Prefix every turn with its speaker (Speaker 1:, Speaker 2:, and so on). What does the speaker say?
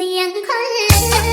Speaker 1: สียงคน